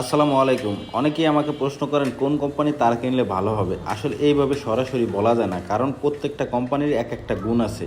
আসসালামু আলাইকুম। অনেকেই আমাকে প্রশ্ন করেন, কোন কোম্পানি তার কিনলে ভালো হবে? আসলে এইভাবে সরাসরি বলা যায় না, কারণ প্রত্যেকটা কোম্পানির এক একটা গুণ আছে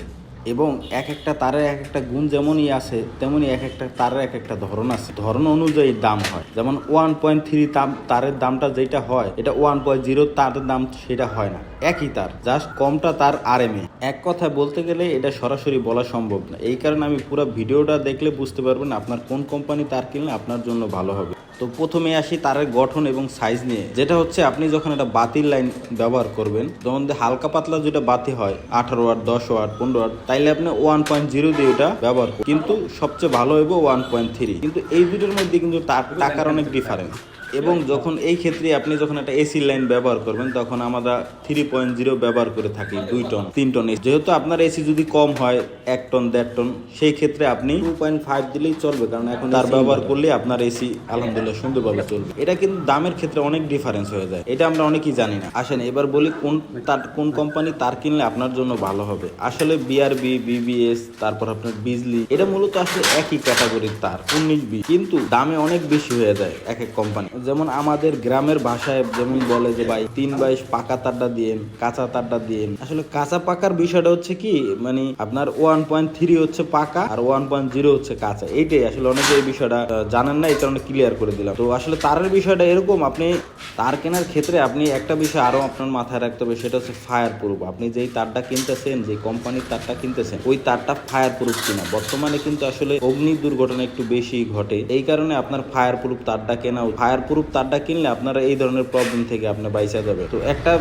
এবং এক একটা তারের এক একটা গুণ যেমনই আছে, তেমনই এক একটা তারের এক একটা ধরন আছে। ধরন অনুযায়ী দাম হয়। যেমন ওয়ান পয়েন্ট থ্রি তারের দামটা যেটা হয়, এটা ওয়ান পয়েন্ট জিরো তারের দাম সেটা হয় না। একই তার, জাস্ট কমটা তার আর এম এ এক কথায় বলতে গেলে এটা সরাসরি বলা সম্ভব না। এই কারণে আমি পুরো ভিডিওটা দেখলে বুঝতে পারবেন আপনার কোন কোম্পানি তার কিনলে আপনার জন্য ভালো হবে। তো প্রথমে আসি তারের গঠন এবং সাইজ নিয়ে। যেটা হচ্ছে আপনি যখন একটা বাতির লাইন ব্যবহার করবেন যে হালকা পাতলা যেটা বাতি হয়, আঠারো ওয়াট দশ ওয়াট পনেরো ওয়াট তাইলে আপনি ওয়ান পয়েন্ট জিরো দিয়ে ওটা ব্যবহার করুন। কিন্তু সবচেয়ে ভালো হইব ওয়ান পয়েন্ট থ্রি কিন্তু এই দুটোর মধ্যে কিন্তু টাকার অনেক ডিফারেন্স এবং যখন এই ক্ষেত্রে আপনি যখন একটা এসি লাইন ব্যবহার করবেন তখন আমরা থ্রি পয়েন্ট জিরো ব্যবহার করে থাকি দুই টন তিন টন এসি যেহেতু আপনার এসি যদি কম হয় এক টন দেড় টন সেই ক্ষেত্রে আপনি টু পয়েন্ট ফাইভ দিলেই চলবে কারণ এখন তার ব্যবহার করলে আপনার এসি আলহামদুলিল্লাহ সুন্দরভাবে চলবে। এটা কিন্তু দামের ক্ষেত্রে অনেক ডিফারেন্স হয়ে যায়। এটা আমরা অনেকেই জানি না। আসেন এবার বলি কোন তার কোন কোম্পানি তার কিনলে আপনার জন্য ভালো হবে। আসলে বিআরবি বিবিএস তারপর আপনার বিজলি এটা মূলত আসলে একই ক্যাটাগরির তার উনিশ বি কিন্তু দামে অনেক বেশি হয়ে যায় এক এক কোম্পানি যেমন আমাদের গ্রামের ভাষায় যেমন বলে যে ভাই, তিন বাইশ পাকা তারটা দিয়েন, কাঁচা তারটা দিয়েন। আসলে কাঁচা পাকার বিষয়টা হচ্ছে কি মানে আপনার ওয়ান পয়েন্ট থ্রি হচ্ছে পাকা আর ওয়ান পয়েন্ট জিরো হচ্ছে কাঁচা। এইটাই আসলে অনেকে এই বিষয়টা জানেন না, এই কারণে ক্লিয়ার করে দিলাম। তো আসলে তারের বিষয়টা এরকম, আপনি তার কেনার ক্ষেত্রে আপনি একটা বিষয় আরও আপনার মাথায় রাখতে হবে, সেটা হচ্ছে ফায়ার প্রুফ আপনি যেই তারটা কিনতেছেন যে কোম্পানির তারটা কিনতেছেন, ওই তারটা ফায়ার প্রুফ কিনা। বর্তমানে কিন্তু আসলে অগ্নি দুর্ঘটনা একটু বেশি ঘটে। এই কারণে আপনার ফায়ার প্রুফ তারটা কেনা ফায়ার প্রুফ তারটা কিনলে আপনারা এই ধরনের প্রবলেম থেকে আপনার বাইসা যাবে তো একটা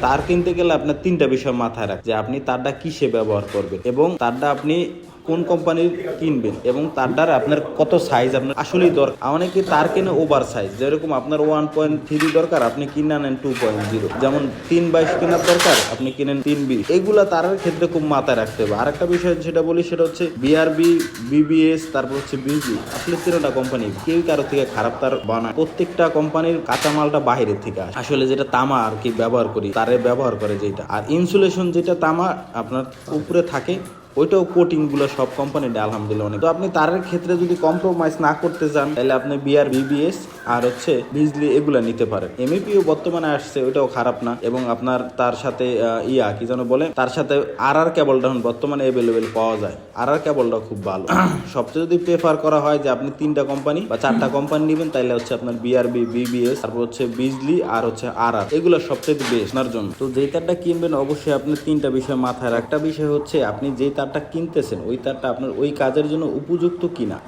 তার কিনতে গেলে আপনার তিনটা বিষয় মাথায় রাখ যে আপনি তারটা কিসে ব্যবহার করবেন এবং তারটা আপনি কোন কোম্পানির কিনবেন এবং তার দ্বারা আপনার কত সাইজ আপনার আসলেই দরকার অনেকে তার কেনে ওভার সাইজ যেরকম আপনার ওয়ান পয়েন্ট থ্রি দরকার, আপনি কিনে আনেন টু পয়েন্ট জিরো যেমন তিন বাইশ কেনার দরকার, আপনি কিনেন তিন বিশ। এগুলা তারের ক্ষেত্রে খুব মাথায় রাখতে হবে। আর একটা বিষয় যেটা বলি, সেটা হচ্ছে বিআরবি বিবিএস তারপর হচ্ছে বিজি আসলে তিনটা কোম্পানি কেউ কারও থেকে খারাপ তার বানায় প্রত্যেকটা কোম্পানির কাঁচামালটা বাইরের থেকে আসে। আসলে যেটা তামা আর কি ব্যবহার করি, তারে ব্যবহার করে যেটা। আর ইনসুলেশন যেটা তামা আপনার উপরে থাকে ওইটাও কোটিংগুলো সব কোম্পানি আলহামদুলিল্লাহ অনেক। তো আপনি তারের ক্ষেত্রে যদি কম্প্রোমাইজ না করতে চান তাহলে আপনি বিআর বিবিএস আর হচ্ছে বিজলি এগুলা নিতে পারেন। এমএপিও বর্তমানে আসছে, ওইটাও খারাপ না। এবং আপনার তার সাথে ইয়া, কি যেন বলে, তার সাথে আর আর কেবলটা বর্তমানে অ্যাভেলেবেল পাওয়া যায়। আর আর কেবলটা খুব ভালো। সবচেয়ে যদি প্রেফার করা হয় যে আপনি তিনটা কোম্পানি বা চারটা কোম্পানি নেবেন, তাহলে হচ্ছে আপনার বিআরবি বিবিএস তারপর হচ্ছে বিজলি আর হচ্ছে আর আর এগুলো সবচেয়ে বেস্ট জন্য। তো যেই তারটা কিনবেন, অবশ্যই আপনি তিনটা বিষয় মাথায় একটা বিষয় হচ্ছে, আপনি যেই তারটা কিনতেছেন ওই তারটা আপনার ওই কাজের জন্য উপযুক্ত কিনা?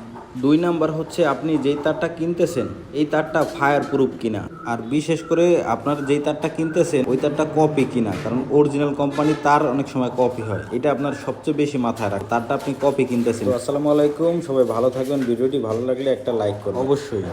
দুই নাম্বার হচ্ছে আপনি যেই তারটা কিনতেছেন এই তারটা ফায়ার প্রুফ কিনা? আর বিশেষ করে আপনার যেই তারটা কিনতেছেন ওই তারটা কপি কিনা? কারণ অরিজিনাল কোম্পানি তার অনেক সময় কপি হয়। এটা আপনার সবচেয়ে বেশি মাথায় রাখ তারটা আপনি কপি কিনতেছেন। আসসালামু আলাইকুম সবাই ভালো থাকবেন। ভিডিওটি ভালো লাগলে একটা লাইক করুন অবশ্যই।